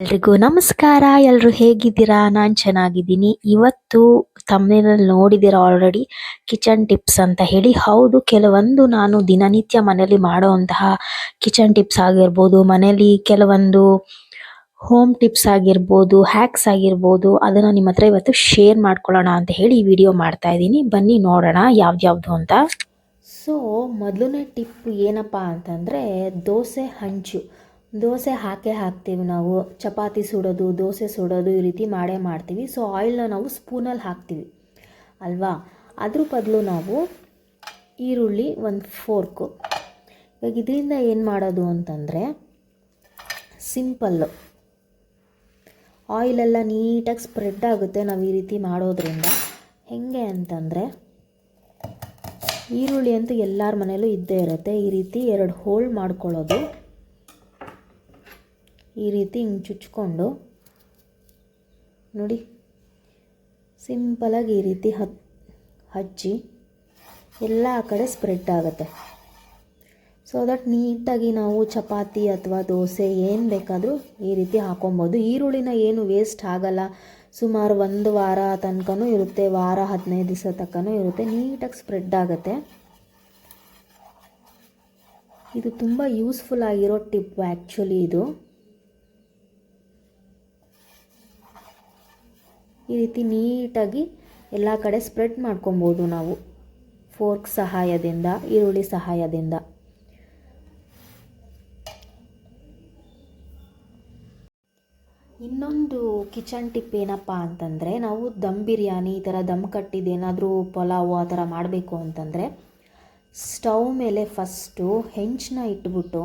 ಎಲ್ರಿಗೂ ನಮಸ್ಕಾರ. ಎಲ್ಲರೂ ಹೇಗಿದ್ದೀರಾ? ನಾನು ಚೆನ್ನಾಗಿದ್ದೀನಿ. ಇವತ್ತು ತಮ್ಮನೇನಲ್ಲಿ ನೋಡಿದ್ದೀರಾ ಆಲ್ರೆಡಿ ಕಿಚನ್ ಟಿಪ್ಸ್ ಅಂತ ಹೇಳಿ. ಹೌದು, ಕೆಲವೊಂದು ನಾನು ದಿನನಿತ್ಯ ಮನೆಯಲ್ಲಿ ಮಾಡುವಂತಹ ಕಿಚನ್ ಟಿಪ್ಸ್ ಆಗಿರ್ಬೋದು, ಮನೆಯಲ್ಲಿ ಕೆಲವೊಂದು ಹೋಮ್ ಟಿಪ್ಸ್ ಆಗಿರ್ಬೋದು ಹ್ಯಾಕ್ಸ್ ಆಗಿರ್ಬೋದು, ಅದನ್ನು ನಿಮ್ಮ ಹತ್ರ ಇವತ್ತು ಶೇರ್ ಮಾಡ್ಕೊಳ್ಳೋಣ ಅಂತ ಹೇಳಿ ಈ ವಿಡಿಯೋ ಮಾಡ್ತಾ ಇದ್ದೀನಿ. ಬನ್ನಿ ನೋಡೋಣ ಯಾವ್ದ್ಯಾವ್ದು ಅಂತ. ಸೊ ಮೊದಲನೇ ಟಿಪ್ ಏನಪ್ಪ ಅಂತಂದರೆ, ದೋಸೆ ಹಂಚು. ದೋಸೆ ಹಾಕೇ ಹಾಕ್ತೀವಿ ನಾವು. ಚಪಾತಿ ಸುಡೋದು, ದೋಸೆ ಸುಡೋದು ಈ ರೀತಿ ಮಾಡೇ ಮಾಡ್ತೀವಿ. ಸೊ ಆಯಿಲ್ನ ನಾವು ಸ್ಪೂನಲ್ಲಿ ಹಾಕ್ತೀವಿ. ಅಲ್ವಾ? ಅದ್ರ ಬದಲು ನಾವು ಈರುಳ್ಳಿ ಒಂದು ಫೋರ್ಕು. ಇವಾಗ ಇದರಿಂದ ಏನು ಮಾಡೋದು ಅಂತಂದರೆ ಸಿಂಪಲ್ಲು. ಆಯಿಲೆಲ್ಲ ನೀಟಾಗಿ ಸ್ಪ್ರೆಡ್ ಆಗುತ್ತೆ ನಾವು ಈ ರೀತಿ ಮಾಡೋದ್ರಿಂದ. ಹೇಗೆ ಅಂತಂದರೆ ಈರುಳ್ಳಿ ಅಂತೂ ಎಲ್ಲರ ಮನೇಲೂ ಇದ್ದೇ ಇರುತ್ತೆ. ಈ ರೀತಿ ಎರಡು ಹೋಲ್ ಮಾಡ್ಕೊಳ್ಳೋದು. ಈ ರೀತಿ ಹಿಂಗೆ ಚುಚ್ಕೊಂಡು, ನೋಡಿ ಸಿಂಪಲಾಗಿ ಈ ರೀತಿ ಹತ್, ಹಚ್ಚಿ ಎಲ್ಲ ಕಡೆ ಸ್ಪ್ರೆಡ್ ಆಗುತ್ತೆ. ಸೊ ದಟ್ ನೀಟಾಗಿ ನಾವು ಚಪಾತಿ ಅಥವಾ ದೋಸೆ ಏನು ಬೇಕಾದರೂ ಈ ರೀತಿ ಹಾಕೊಬೋದು. ಈರುಳ್ಳಿನ ಏನು ವೇಸ್ಟ್ ಆಗಲ್ಲ. ಸುಮಾರು ಒಂದು ವಾರ ತನಕನೂ ಇರುತ್ತೆ, ವಾರ ಹದಿನೈದು ದಿವಸ ತನಕನೂ ಇರುತ್ತೆ. ನೀಟಾಗಿ ಸ್ಪ್ರೆಡ್ ಆಗುತ್ತೆ. ಇದು ತುಂಬ ಯೂಸ್ಫುಲ್ ಆಗಿರೋ ಟಿಪ್ ಆ್ಯಕ್ಚುಲಿ ಇದು. ಈ ರೀತಿ ನೀಟಾಗಿ ಎಲ್ಲ ಕಡೆ ಸ್ಪ್ರೆಡ್ ಮಾಡ್ಕೊಬೋದು ನಾವು. ಫೋರ್ಕ್ ಸಹಾಯದಿಂದ, ಈರುಳ್ಳಿ ಸಹಾಯದಿಂದ. ಇನ್ನೊಂದು ಕಿಚನ್ ಟಿಪ್ ಏನಪ್ಪ ಅಂತಂದರೆ, ನಾವು ದಮ್ ಬಿರಿಯಾನಿ, ಈ ಥರ ದಮ್ ಕಟ್ಟಿದ್ದು ಏನಾದರೂ ಪಲಾವು ಆ ಥರ ಮಾಡಬೇಕು ಅಂತಂದರೆ ಸ್ಟವ್ ಮೇಲೆ ಫಸ್ಟು ಹೆಂಚನ್ನ ಇಟ್ಬಿಟ್ಟು,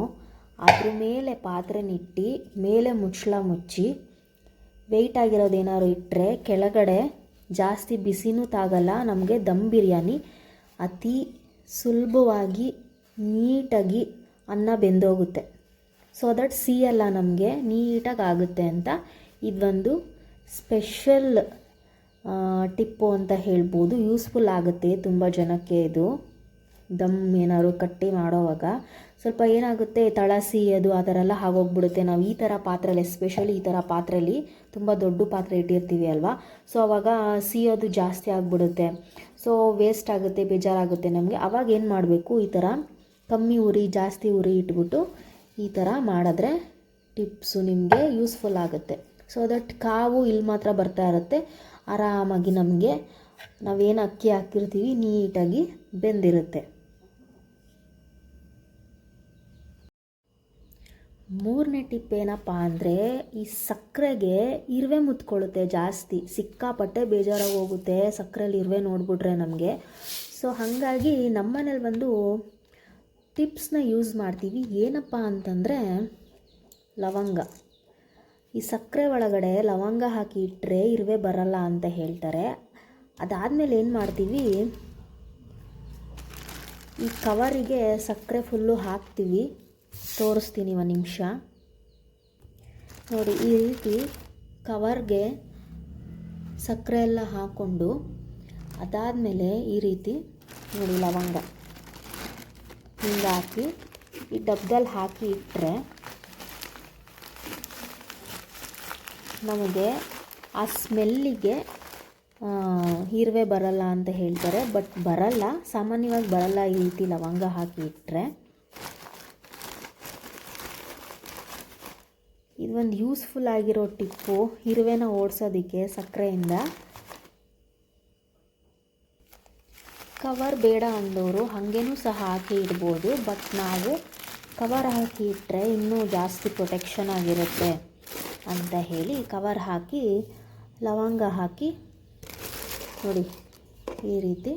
ಅದ್ರ ಮೇಲೆ ಪಾತ್ರೆನಿಟ್ಟು ಮೇಲೆ ಮುಚ್ಚಳ ಮುಚ್ಚಿ ವೆಯ್ಟ್ ಆಗಿರೋದು ಏನಾದ್ರು ಇಟ್ಟರೆ ಕೆಳಗಡೆ ಜಾಸ್ತಿ ಬಿಸಿನೂ ತಾಗಲ್ಲ, ನಮಗೆ ದಮ್ ಬಿರಿಯಾನಿ. ಅತಿ ಸುಲಭವಾಗಿ ನೀಟಾಗಿ ಅನ್ನ ಬೆಂದೋಗುತ್ತೆ. ಸೊ ದಟ್ ಸಿಯಲ್ಲ ನಮಗೆ ನೀಟಾಗಿ ಆಗುತ್ತೆ ಅಂತ ಇದೊಂದು ಸ್ಪೆಷಲ್ ಟಿಪ್ಪು ಅಂತ ಹೇಳ್ಬೋದು. ಯೂಸ್ಫುಲ್ ಆಗುತ್ತೆ ತುಂಬ ಜನಕ್ಕೆ ಇದು. ದಮ್ ಏನಾದ್ರು ಕಟ್ಟಿ ಮಾಡೋವಾಗ ಸ್ವಲ್ಪ ಏನಾಗುತ್ತೆ, ತಳಸಿ ಅದು ಆ ಥರ ಎಲ್ಲ ಆಗೋಗ್ಬಿಡುತ್ತೆ. ನಾವು ಈ ಥರ ಪಾತ್ರೆಯಲ್ಲಿ ಎಸ್ಪೆಷಲಿ ಈ ಥರ ಪಾತ್ರೆಯಲ್ಲಿ ತುಂಬ ದೊಡ್ಡ ಪಾತ್ರೆ ಇಟ್ಟಿರ್ತೀವಿ ಅಲ್ವಾ? ಸೊ ಅವಾಗ ಸಿಯೋದು ಜಾಸ್ತಿ ಆಗಿಬಿಡುತ್ತೆ. ಸೊ ವೇಸ್ಟ್ ಆಗುತ್ತೆ, ಬೇಜಾರಾಗುತ್ತೆ ನಮಗೆ. ಅವಾಗ ಏನು ಮಾಡಬೇಕು, ಈ ಥರ ಕಮ್ಮಿ ಉರಿ, ಜಾಸ್ತಿ ಉರಿ ಇಟ್ಬಿಟ್ಟು ಈ ಥರ ಮಾಡಿದ್ರೆ ಟಿಪ್ಸು ನಿಮಗೆ ಯೂಸ್ಫುಲ್ ಆಗುತ್ತೆ. ಸೊ ದಟ್ ಕಾವು ಇಲ್ಲಿ ಮಾತ್ರ ಬರ್ತಾ ಇರುತ್ತೆ. ಆರಾಮಾಗಿ ನಮಗೆ ನಾವೇನು ಅಕ್ಕಿ ಹಾಕಿರ್ತೀವಿ, ನೀಟಾಗಿ ಬೆಂದಿರುತ್ತೆ. ಮೂರನೇ ಟಿಪ್ ಏನಪ್ಪ ಅಂದರೆ ಈ ಸಕ್ಕರೆಗೆ ಇರುವೆ ಮುತ್ಕೊಳ್ಳುತ್ತೆ ಜಾಸ್ತಿ. ಸಿಕ್ಕಾಪಟ್ಟೆ ಬೇಜಾರಾಗಿ ಹೋಗುತ್ತೆ ಸಕ್ಕರೆಯಲ್ಲಿ ಇರುವೆ ನೋಡಿಬಿಟ್ರೆ ನಮಗೆ. ಸೊ ಹಾಗಾಗಿ ನಮ್ಮನೇಲಿ ಬಂದು ಟಿಪ್ಸ್ನ ಯೂಸ್ ಮಾಡ್ತೀವಿ. ಏನಪ್ಪ ಅಂತಂದರೆ ಲವಂಗ. ಈ ಸಕ್ಕರೆ ಒಳಗಡೆ ಲವಂಗ ಹಾಕಿ ಇಟ್ಟರೆ ಇರುವೆ ಬರಲ್ಲ ಅಂತ ಹೇಳ್ತಾರೆ. ಅದಾದಮೇಲೆ ಏನು ಮಾಡ್ತೀವಿ? ಈ ಕವರಿಗೆ ಸಕ್ಕರೆ ಫುಲ್ಲು ಹಾಕ್ತೀವಿ. ತೋರಿಸ್ತೀನಿ ಒಂದು ನಿಮಿಷ. ನೋಡಿ, ಈ ರೀತಿ ಕವರ್ಗೆ ಸಕ್ಕರೆ ಎಲ್ಲ ಹಾಕ್ಕೊಂಡು ಅದಾದಮೇಲೆ ಈ ರೀತಿ ನೋಡಿ ಲವಂಗ. ಹಿಂಗೆ ಹಾಕಿ, ಈ ಡಬ್ದಲ್ಲಿ ಹಾಕಿ ಇಟ್ಟರೆ ನಮಗೆ ಆ ಸ್ಮೆಲ್ಲಿಗೆ ಇರುವೆ ಬರಲ್ಲ ಅಂತ ಹೇಳ್ತಾರೆ, ಬಟ್ ಬರಲ್ಲ, ಸಾಮಾನ್ಯವಾಗಿ ಬರಲ್ಲ ಈ ರೀತಿ ಲವಂಗ ಹಾಕಿ ಇಟ್ಟರೆ ಇದೊಂದು ಯೂಸ್ಫುಲ್ ಆಗಿರೋ ಟಿಪ್ಪು. ಇರುವೆನ ಓಡಿಸೋದಕ್ಕೆ ಸಕ್ಕರೆಯಿಂದ. ಕವರ್ ಬೇಡ ಅಂದವರು ಹಾಗೇನೂ ಸಹ ಹಾಕಿ ಇಡ್ಬೋದು, ಬಟ್ ನಾವು ಕವರ್ ಹಾಕಿ ಇಟ್ಟರೆ ಇನ್ನೂ ಜಾಸ್ತಿ ಪ್ರೊಟೆಕ್ಷನ್ ಆಗಿರುತ್ತೆ ಅಂತ ಹೇಳಿ ಕವರ್ ಹಾಕಿ, ಲವಂಗ ಹಾಕಿ ನೋಡಿ ಈ ರೀತಿ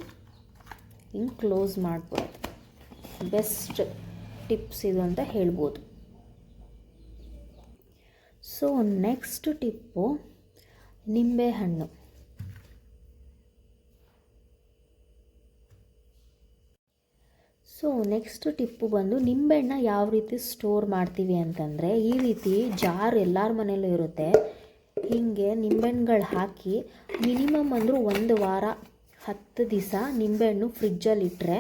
ಹಿಂಗೆ ಕ್ಲೋಸ್ ಮಾಡ್ಬೋದು. ಬೆಸ್ಟ್ ಟಿಪ್ಸ್ ಇದು ಅಂತ ಹೇಳ್ಬೋದು. ಸೊ ನೆಕ್ಸ್ಟ್ ಟಿಪ್ಪು ನಿಂಬೆಹಣ್ಣು ಸೊ ನೆಕ್ಸ್ಟ್ ಟಿಪ್ಪು ಬಂದು ನಿಂಬೆಹಣ್ಣ ಯಾವ ರೀತಿ ಸ್ಟೋರ್ ಮಾಡ್ತೀವಿ ಅಂತಂದರೆ, ಈ ರೀತಿ ಜಾರ್ ಎಲ್ಲರ ಮನೆಯಲ್ಲೂ ಇರುತ್ತೆ. ಹೀಗೆ ನಿಂಬೆಹಣ್ಣುಗಳು ಹಾಕಿ ಮಿನಿಮಮ್ ಅಂದರೂ ಒಂದು ವಾರ, ಹತ್ತು ದಿವಸ ನಿಂಬೆಹಣ್ಣು ಫ್ರಿಜ್ಜಲ್ಲಿ ಇಟ್ಟರೆ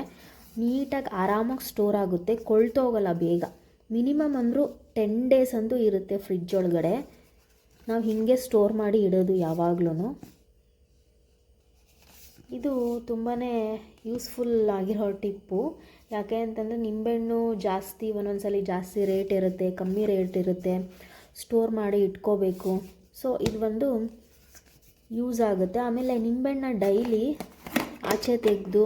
ನೀಟಾಗಿ ಆರಾಮಾಗಿ ಸ್ಟೋರ್ ಆಗುತ್ತೆ ಕೊಳ್ತೋಗಲ್ಲ ಬೇಗ. ಮಿನಿಮಮ್ ಅಂದರೂ ಟೆನ್ ಡೇಸ್ ಅಂತೂ ಇರುತ್ತೆ ಫ್ರಿಜ್ ಒಳಗಡೆ. ನಾವು ಹೀಗೆ ಸ್ಟೋರ್ ಮಾಡಿ ಇಡೋದು ಯಾವಾಗ್ಲೂ ಇದು ತುಂಬಾ ಯೂಸ್ಫುಲ್ ಆಗಿರೋ ಟಿಪ್ಪು. ಯಾಕೆ ಅಂತಂದರೆ ನಿಂಬೆಹಣ್ಣು ಜಾಸ್ತಿ, ಒಂದೊಂದ್ಸಲಿ ಜಾಸ್ತಿ ರೇಟ್ ಇರುತ್ತೆ, ಕಮ್ಮಿ ರೇಟ್ ಇರುತ್ತೆ. ಸ್ಟೋರ್ ಮಾಡಿ ಇಟ್ಕೋಬೇಕು. ಸೊ ಇದು ಒಂದು ಯೂಸ್ ಆಗುತ್ತೆ. ಆಮೇಲೆ ನಿಂಬೆಹಣ್ಣ ಡೈಲಿ ಆಚೆ ತೆಗೆದು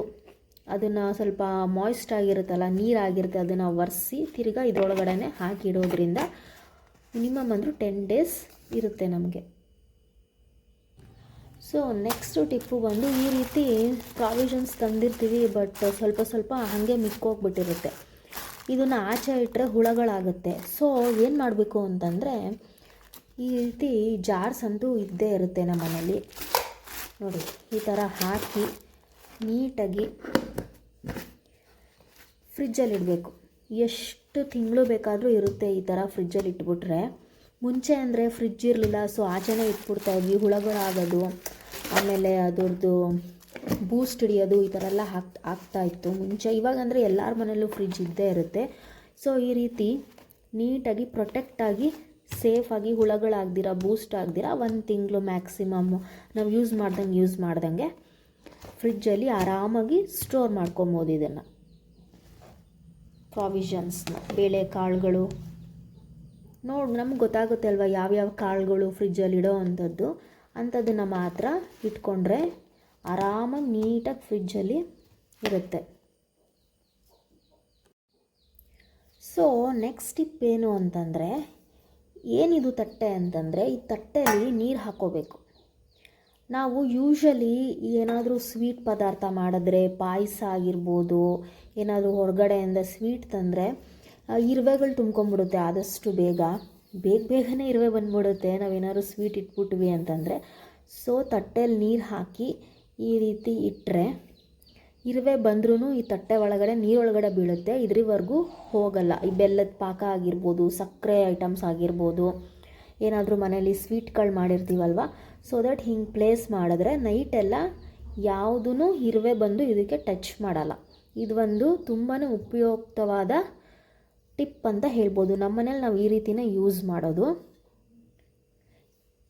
ಅದನ್ನು ಸ್ವಲ್ಪ ಮಾಯ್ಸ್ಟ್ ಆಗಿರುತ್ತಲ್ಲ, ನೀರಾಗಿರುತ್ತೆ, ಅದನ್ನು ಒರೆಸಿ ತಿರ್ಗಾ ಇದರೊಳಗಡೆ ಹಾಕಿಡೋದ್ರಿಂದ ಮಿನಿಮಮ್ ಅಂದರೂ ಟೆನ್ ಡೇಸ್ ಇರುತ್ತೆ ನಮಗೆ. ಸೊ ನೆಕ್ಸ್ಟು ಟಿಪ್ಪು ಬಂದು ಈ ರೀತಿ ಪ್ರಾವಿಷನ್ಸ್ ತಂದಿರ್ತೀವಿ ಬಟ್ ಸ್ವಲ್ಪ ಸ್ವಲ್ಪ ಹಾಗೆ ಮಿಕ್ಕೋಗ್ಬಿಟ್ಟಿರುತ್ತೆ. ಇದನ್ನು ಆಚೆ ಇಟ್ಟರೆ ಹುಳಗಳಾಗುತ್ತೆ. ಸೊ ಏನು ಮಾಡಬೇಕು ಅಂತಂದರೆ ಈ ರೀತಿ ಜಾರ್ಸ್ ಅಂತೂ ಇದ್ದೇ ಇರುತ್ತೆ ನಮ್ಮ ಮನೇಲಿ ನೋಡಿ, ಈ ಥರ ಹಾಕಿ ನೀಟಾಗಿ ಫ್ರಿಜ್ಜಲ್ಲಿ ಇಡಬೇಕು. ಎಷ್ಟು ತಿಂಗಳು ಬೇಕಾದರೂ ಇರುತ್ತೆ ಈ ಥರ ಫ್ರಿಜ್ಜಲ್ಲಿ ಇಟ್ಬಿಟ್ರೆ. ಮುಂಚೆ ಅಂದರೆ ಫ್ರಿಜ್ ಇರಲಿಲ್ಲ, ಸೊ ಆಚೆನೇ ಇಟ್ಬಿಡ್ತಾ ಇದ್ವಿ. ಹುಳಗಳಾಗೋದು ಆಮೇಲೆ ಅದರದ್ದು ಬೂಸ್ಟ್ ಹಿಡಿಯೋದು ಈ ಥರ ಎಲ್ಲ ಹಾಕ್, ಆಗ್ತಾ ಇತ್ತು. ಮುಂಚೆ ಇವಾಗ ಅಂದರೆ ಎಲ್ಲರ ಮನೆಯಲ್ಲೂ ಫ್ರಿಜ್ ಇದ್ದೇ ಇರುತ್ತೆ. ಸೊ ಈ ರೀತಿ ನೀಟಾಗಿ ಪ್ರೊಟೆಕ್ಟಾಗಿ ಸೇಫಾಗಿ ಹುಳಗಳಾಗ್ದಿರ, ಬೂಸ್ಟ್ ಆಗ್ದಿರ, ಒಂದು ತಿಂಗಳು ಮ್ಯಾಕ್ಸಿಮಮ್ ನಾವು ಯೂಸ್ ಮಾಡ್ದಂಗೆ ಯೂಸ್ ಮಾಡ್ದಂಗೆ ಫ್ರಿಜ್ಜಲ್ಲಿ ಆರಾಮಾಗಿ ಸ್ಟೋರ್ ಮಾಡ್ಕೊಬೋದು ಇದನ್ನು. ಪ್ರಾವಿಷನ್ಸ್ನ, ಬೇಳೆ ಕಾಳುಗಳು. ನೋಡಿ, ನಮ್ಗೆ ಗೊತ್ತಾಗುತ್ತೆ ಅಲ್ವಾ ಯಾವ್ಯಾವ ಕಾಳುಗಳು ಫ್ರಿಜ್ಜಲ್ಲಿ ಇಡೋ ಅಂಥದ್ದು. ಅಂಥದ್ದನ್ನು ಮಾತ್ರ ಇಟ್ಕೊಂಡ್ರೆ ಆರಾಮಾಗಿ ನೀಟಾಗಿ ಫ್ರಿಜ್ಜಲ್ಲಿ ಇರುತ್ತೆ. ಸೊ ನೆಕ್ಸ್ಟ್ ಟಿಪ್ ಏನು ಅಂತಂದರೆ, ಏನಿದು ತಟ್ಟೆ ಅಂತಂದರೆ, ಈ ತಟ್ಟೆಯಲ್ಲಿ ನೀರು ಹಾಕ್ಕೋಬೇಕು ನಾವು ಯೂಶಲಿ ಏನಾದರೂ ಸ್ವೀಟ್ ಪದಾರ್ಥ ಮಾಡಿದ್ರೆ ಪಾಯಸ ಆಗಿರ್ಬೋದು, ಏನಾದರೂ ಹೊರಗಡೆಯಿಂದ ಸ್ವೀಟ್ ತಂದರೆ ಇರುವೆಗಳು ತುಂಬ್ಕೊಂಬಿಡುತ್ತೆ ಆದಷ್ಟು ಬೇಗ. ಬೇಗ ಬೇಗನೆ ಇರುವೆ ಬಂದ್ಬಿಡುತ್ತೆ. ನಾವೇನಾದ್ರು ಸ್ವೀಟ್ ಇಟ್ಬಿಟ್ವಿ ಅಂತಂದರೆ ಸೊ ತಟ್ಟೆಯಲ್ಲಿ ನೀರು ಹಾಕಿ ಈ ರೀತಿ ಇಟ್ಟರೆ ಇರುವೆ ಬಂದ್ರೂ ಈ ತಟ್ಟೆ ಒಳಗಡೆ, ನೀರೊಳಗಡೆ ಬೀಳುತ್ತೆ. ಇದ್ರವರೆಗೂ ಹೋಗಲ್ಲ. ಈ ಬೆಲ್ಲದ ಪಾಕ ಆಗಿರ್ಬೋದು, ಸಕ್ಕರೆ ಐಟಮ್ಸ್ ಆಗಿರ್ಬೋದು, ಏನಾದರೂ ಮನೇಲಿ ಸ್ವೀಟ್ಗಳು ಮಾಡಿರ್ತೀವಲ್ವ ಸೊ ದಟ್ ಹಿಂಗೆ ಪ್ಲೇಸ್ ಮಾಡಿದ್ರೆ ನೈಟೆಲ್ಲ ಯಾವುದೂ ಇರುವೆ ಬಂದು ಇದಕ್ಕೆ ಟಚ್ ಮಾಡಲ್ಲ. ಇದು ಒಂದು ತುಂಬಾ ಉಪಯುಕ್ತವಾದ ಟಿಪ್ ಅಂತ ಹೇಳ್ಬೋದು. ನಮ್ಮನೇಲಿ ನಾವು ಈ ರೀತಿನೇ ಯೂಸ್ ಮಾಡೋದು.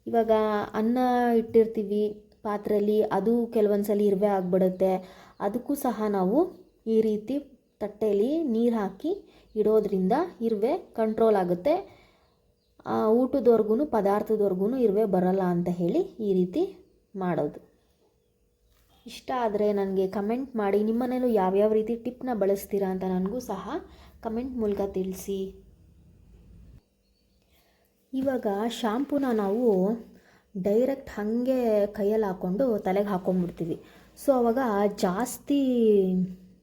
ಇವಾಗ ಅನ್ನ ಇಟ್ಟಿರ್ತೀವಿ ಪಾತ್ರೆಯಲ್ಲಿ ಅದು ಕೆಲವೊಂದು ಸಲ ಇರುವೆ ಆಗಿಬಿಡುತ್ತೆ. ಅದಕ್ಕೂ ಸಹ ನಾವು ಈ ರೀತಿ ತಟ್ಟೆಯಲ್ಲಿ ನೀರು ಹಾಕಿ ಇಡೋದ್ರಿಂದ ಇರುವೆ ಕಂಟ್ರೋಲ್ ಆಗುತ್ತೆ. ಊಟದವರೆಗೂ ಪದಾರ್ಥದವರೆಗೂ ಇರುವೆ ಬರಲ್ಲ ಅಂತ ಹೇಳಿ ಈ ರೀತಿ ಮಾಡೋದು. ಇಷ್ಟ ಆದರೆ ನನಗೆ ಕಮೆಂಟ್ ಮಾಡಿ ನಿಮ್ಮನೇಲೂ ಯಾವ್ಯಾವ ರೀತಿ ಟಿಪ್ನ ಬಳಸ್ತೀರಾ ಅಂತ ನನಗೂ ಸಹ ಕಮೆಂಟ್ ಮೂಲಕ ತಿಳಿಸಿ. ಇವಾಗ ಶಾಂಪೂನ ನಾವು ಡೈರೆಕ್ಟ್ ಹಾಗೆ ಕೈಯಲ್ಲಿ ಹಾಕ್ಕೊಂಡು ತಲೆಗೆ ಹಾಕ್ಕೊಂಬಿಡ್ತೀವಿ ಸೊ ಅವಾಗ ಜಾಸ್ತಿ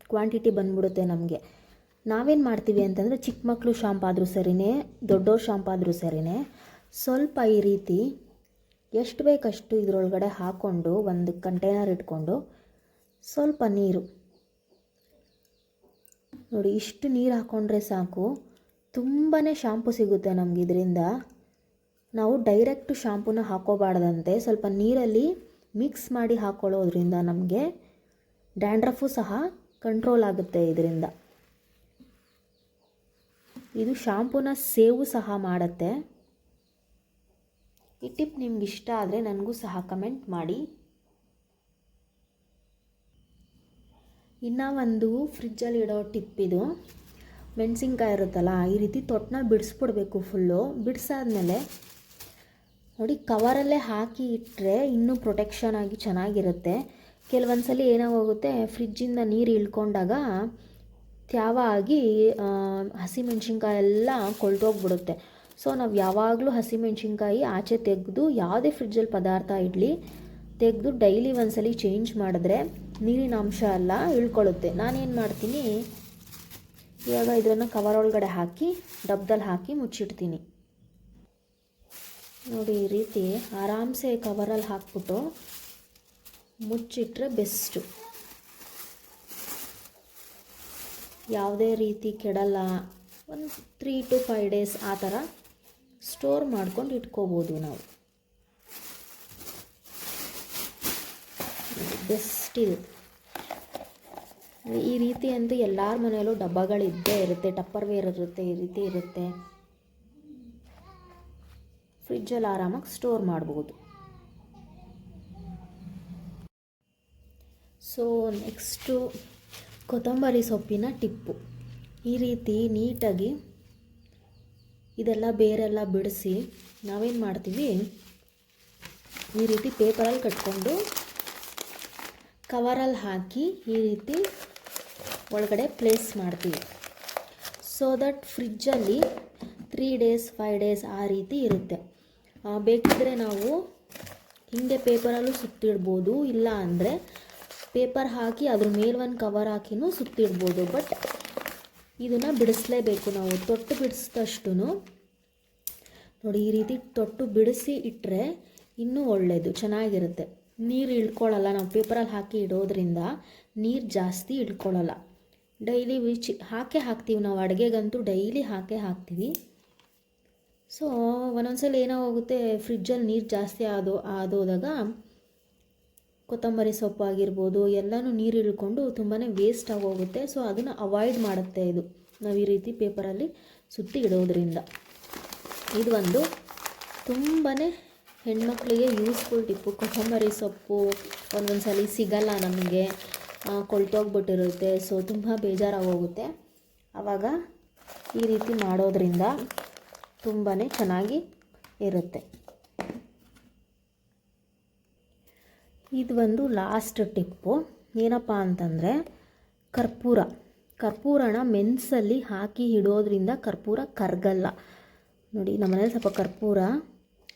ಕ್ವಾಂಟಿಟಿ ಬಂದ್ಬಿಡುತ್ತೆ ನಮಗೆ. ನಾವೇನು ಮಾಡ್ತೀವಿ ಅಂತಂದರೆ ಚಿಕ್ಕ ಮಕ್ಕಳು ಶಾಂಪ್ ಆದರೂ ಸರಿನೇ ದೊಡ್ಡವ್ರ ಶಾಂಪ್ ಆದರೂ ಸರಿನೇ, ಸ್ವಲ್ಪ ಈ ರೀತಿ ಎಷ್ಟು ಬೇಕಷ್ಟು ಇದರೊಳಗಡೆ ಹಾಕ್ಕೊಂಡು ಒಂದು ಕಂಟೈನರ್ ಇಟ್ಕೊಂಡು ಸ್ವಲ್ಪ ನೀರು. ನೋಡಿ, ಇಷ್ಟು ನೀರು ಹಾಕ್ಕೊಂಡ್ರೆ ಸಾಕು. ತುಂಬಾ ಶಾಂಪು ಸಿಗುತ್ತೆ ನಮ್ಗೆ ಇದರಿಂದ. ನಾವು ಡೈರೆಕ್ಟ್ ಶಾಂಪೂನ ಹಾಕೋಬಾರ್ದಂತೆ ಸ್ವಲ್ಪ ನೀರಲ್ಲಿ ಮಿಕ್ಸ್ ಮಾಡಿ ಹಾಕ್ಕೊಳ್ಳೋದ್ರಿಂದ ನಮಗೆ ಡ್ಯಾಂಡ್ರಫು ಸಹ ಕಂಟ್ರೋಲ್ ಆಗುತ್ತೆ ಇದರಿಂದ. ಇದು ಶಾಂಪೂನ ಸೇವು ಸಹ ಮಾಡುತ್ತೆ. ಈ ಟಿಪ್ ನಿಮ್ಗೆ ಇಷ್ಟ ಆದರೆ ನನಗೂ ಸಹ ಕಮೆಂಟ್ ಮಾಡಿ. ಇನ್ನು ಒಂದು ಫ್ರಿಜ್ಜಲ್ಲಿ ಇಡೋ ಟಿಪ್ ಇದು. ಮೆಣಸಿನ್ಕಾಯಿ ಇರುತ್ತಲ್ಲ, ಈ ರೀತಿ ತೊಟ್ಟನ್ನ ಬಿಡಿಸ್ಬಿಡ್ಬೇಕು ಫುಲ್ಲು. ಬಿಡಿಸಾದ್ಮೇಲೆ ನೋಡಿ, ಕವರಲ್ಲೇ ಹಾಕಿ ಇಟ್ಟರೆ ಇನ್ನೂ ಪ್ರೊಟೆಕ್ಷನ್ ಆಗಿ ಚೆನ್ನಾಗಿರುತ್ತೆ. ಕೆಲವೊಂದು ಸಲ ಏನಾಗೋಗುತ್ತೆ, ಫ್ರಿಜ್ಜಿಂದ ನೀರು ಇಳ್ಕೊಂಡಾಗ ತ್ಯಾವ ಆಗಿ ಹಸಿಮೆಣ್ಸಿನ್ಕಾಯಿ ಎಲ್ಲ ಕೊಳ್ತೋಗ್ಬಿಡುತ್ತೆ ಸೊ, ನಾವು ಯಾವಾಗಲೂ ಹಸಿಮೆಣ್ಸಿನ್ಕಾಯಿ ಆಚೆ ತೆಗೆದು ಯಾವುದೇ ಫ್ರಿಡ್ಜಲ್ಲಿ ಪದಾರ್ಥ ಇಡಲಿ ತೆಗೆದು ಡೈಲಿ ಒಂದ್ಸಲಿ ಚೇಂಜ್ ಮಾಡಿದ್ರೆ ನೀರಿನ ಅಂಶ ಎಲ್ಲ ಇಳ್ಕೊಳ್ಳುತ್ತೆ. ನಾನೇನು ಮಾಡ್ತೀನಿ? ಇವಾಗ ಇದನ್ನು ಕವರ್ ಒಳಗಡೆ ಹಾಕಿ ಡಬ್ದಲ್ಲಿ ಹಾಕಿ ಮುಚ್ಚಿಡ್ತೀನಿ. ನೋಡಿ, ಈ ರೀತಿ ಆರಾಮ್ಸೆ ಕವರಲ್ಲಿ ಹಾಕ್ಬಿಟ್ಟು ಮುಚ್ಚಿಟ್ರೆ ಬೆಸ್ಟು. ಯಾವುದೇ ರೀತಿ ಕೆಡಲ್ಲ. ಒಂದು ತ್ರೀ ಟು ಫೈವ್ ಡೇಸ್ ಆ ಥರ ಸ್ಟೋರ್ ಮಾಡ್ಕೊಂಡು ಇಟ್ಕೋಬೋದು ನಾವು. ಬೆಸ್ಟ್ ಇದು ಈ ರೀತಿ ಅಂತೂ ಎಲ್ಲರ ಮನೆಯಲ್ಲೂ ಡಬ್ಬಗಳಿದ್ದೇ ಇರುತ್ತೆ ಟಪ್ಪರ್ ವೇರ್ ಇರುತ್ತೆ, ಈ ರೀತಿ ಇರುತ್ತೆ. ಫ್ರಿಜ್ಜಲ್ಲಿ ಆರಾಮಾಗಿ ಸ್ಟೋರ್ ಮಾಡ್ಬೋದು. ಸೊ ನೆಕ್ಸ್ಟು ಕೊತ್ತಂಬರಿ ಸೊಪ್ಪಿನ ಟಿಪ್ಪು. ಈ ರೀತಿ ನೀಟಾಗಿ ಇದೆಲ್ಲ ಬೇರೆಲ್ಲ ಬಿಡಿಸಿ ನಾವೇನು ಮಾಡ್ತೀವಿ? ಈ ರೀತಿ ಪೇಪರಲ್ಲಿ ಕಟ್ಕೊಂಡು ಕವರಲ್ಲಿ ಹಾಕಿ ಈ ರೀತಿ ಒಳಗಡೆ ಪ್ಲೇಸ್ ಮಾಡ್ತೀವಿ. ಸೊ ದಟ್ ಫ್ರಿಜ್ಜಲ್ಲಿ ತ್ರೀ ಡೇಸ್ ಫೈವ್ ಡೇಸ್ ಆ ರೀತಿ ಇರುತ್ತೆ. ಬೇಕಿದ್ದರೆ ನಾವು ಹಿಂಗೆ ಪೇಪರಲ್ಲೂ ಸುತ್ತಿಡ್ಬೋದು, ಇಲ್ಲ ಅಂದರೆ ಪೇಪರ್ ಹಾಕಿ ಅದ್ರ ಮೇಲೆ ಒಂದು ಕವರ್ ಹಾಕಿನೂ ಸುತ್ತಿಡ್ಬೋದು. ಬಟ್ ಇದನ್ನು ಬಿಡಿಸ್ಲೇಬೇಕು ನಾವು. ತೊಟ್ಟು ಬಿಡಿಸಿದಷ್ಟು ನೋಡಿ, ಈ ರೀತಿ ತೊಟ್ಟು ಬಿಡಿಸಿ ಇಟ್ಟರೆ ಇನ್ನೂ ಒಳ್ಳೆಯದು ಚೆನ್ನಾಗಿರುತ್ತೆ. ನೀರು ಇಳ್ಕೊಳ್ಳಲ್ಲ ನಾವು. ಪೇಪರಲ್ಲಿ ಹಾಕಿ ಇಡೋದ್ರಿಂದ ನೀರು ಜಾಸ್ತಿ ಇಳ್ಕೊಳ್ಳಲ್ಲ ಡೈಲಿ ವಿಚ್, ಹಾಕೇ ಹಾಕ್ತೀವಿ ನಾವು. ಅಡುಗೆಗಂತೂ ಡೈಲಿ ಹಾಕೇ ಹಾಕ್ತೀವಿ. ಸೊ ಒಂದೊಂದ್ಸಲ ಏನೋ ಹೋಗುತ್ತೆ ಫ್ರಿಜ್ಜಲ್ಲಿ ನೀರು ಜಾಸ್ತಿ ಆದೋ, ಆದೋದಾಗ ಕೊತ್ತಂಬರಿ ಸೊಪ್ಪು ಆಗಿರ್ಬೋದು, ಎಲ್ಲನೂ ನೀರು ಇಳ್ಕೊಂಡು ತುಂಬಾ ವೇಸ್ಟ್ ಆಗೋಗುತ್ತೆ ಸೊ ಅದನ್ನು ಅವಾಯ್ಡ್ ಮಾಡುತ್ತೆ ಇದು. ನಾವು ಈ ರೀತಿ ಪೇಪರಲ್ಲಿ ಸುತ್ತಿ ಇಡೋದ್ರಿಂದ. ಇದು ಒಂದು ತುಂಬಾ ಹೆಣ್ಮಕ್ಳಿಗೆ ಯೂಸ್ಫುಲ್ ಟಿಪ್ಪು ಕೊತ್ತಂಬರಿ ಸೊಪ್ಪು ಒಂದೊಂದು ಸಲ ಸಿಗಲ್ಲ ನಮಗೆ. ಕೊಳ್ತೋಗ್ಬಿಟ್ಟಿರುತ್ತೆ. ಸೊ ತುಂಬ ಬೇಜಾರಾಗೋಗುತ್ತೆ ಆವಾಗ ಈ ರೀತಿ ಮಾಡೋದ್ರಿಂದ ತುಂಬಾ ಚೆನ್ನಾಗಿ ಇರುತ್ತೆ. ಇದು ಒಂದು ಲಾಸ್ಟ್ ಟಿಪ್ಪು ಏನಪ್ಪ ಅಂತಂದರೆ ಕರ್ಪೂರ. ಕರ್ಪೂರನ ಮೆನ್ಸಲ್ಲಿ ಹಾಕಿ ಇಡೋದ್ರಿಂದ ಕರ್ಪೂರ ಕರಗಲ್ಲ. ನೋಡಿ, ನಮ್ಮನೇಲಿ ಸ್ವಲ್ಪ ಕರ್ಪೂರ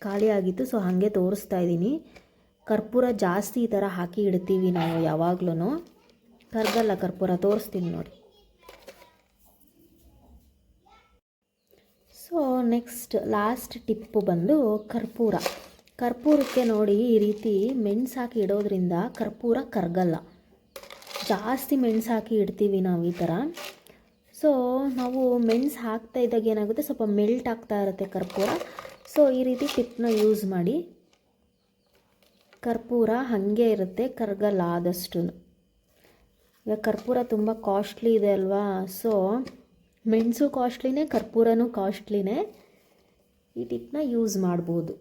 ಖಾಲಿ ಆಗಿತ್ತು ಸೊ ಹಾಗೆ ತೋರಿಸ್ತಾ ಇದ್ದೀನಿ. ಕರ್ಪೂರ ಜಾಸ್ತಿ ಈ ಥರ ಹಾಕಿ ಇಡ್ತೀವಿ ನಾವು ಯಾವಾಗ್ಲೂ ಕರಗಲ್ಲ ಕರ್ಪೂರ, ತೋರಿಸ್ತೀನಿ ನೋಡಿ. ಸೊ ನೆಕ್ಸ್ಟ್ ಲಾಸ್ಟ್ ಟಿಪ್ಪು ಬಂದು ಕರ್ಪೂರ. ಕರ್ಪೂರಕ್ಕೆ ನೋಡಿ ಈ ರೀತಿ ಮೆಣ್ಸು ಹಾಕಿ ಇಡೋದ್ರಿಂದ ಕರ್ಪೂರ ಕರ್ಗಲ್ಲ. ಜಾಸ್ತಿ ಮೆಣ್ಸು ಹಾಕಿ ಇಡ್ತೀವಿ ನಾವು ಈ ಥರ. ಸೊ ನಾವು ಮೆಣ್ಸು ಹಾಕ್ತಾ ಇದ್ದಾಗ ಏನಾಗುತ್ತೆ? ಸ್ವಲ್ಪ ಮೆಲ್ಟ್ ಆಗ್ತಾ ಇರುತ್ತೆ ಕರ್ಪೂರ. ಸೊ ಈ ರೀತಿ ಟಿಪ್ನ ಯೂಸ್ ಮಾಡಿ. ಕರ್ಪೂರ ಹಾಗೆ ಇರುತ್ತೆ, ಕರಗಲ್ಲ ಆದಷ್ಟು. ಈಗ ಕರ್ಪೂರ ತುಂಬ ಕಾಸ್ಟ್ಲಿ ಇದೆ ಅಲ್ವಾ? ಸೊ ಮೆಣಸು ಕಾಸ್ಟ್ಲಿನೇ ಕರ್ಪೂರನೂ ಕಾಸ್ಟ್ಲಿನೇ ಈ ಟಿಪ್ನ ಯೂಸ್ ಮಾಡ್ಬೋದು.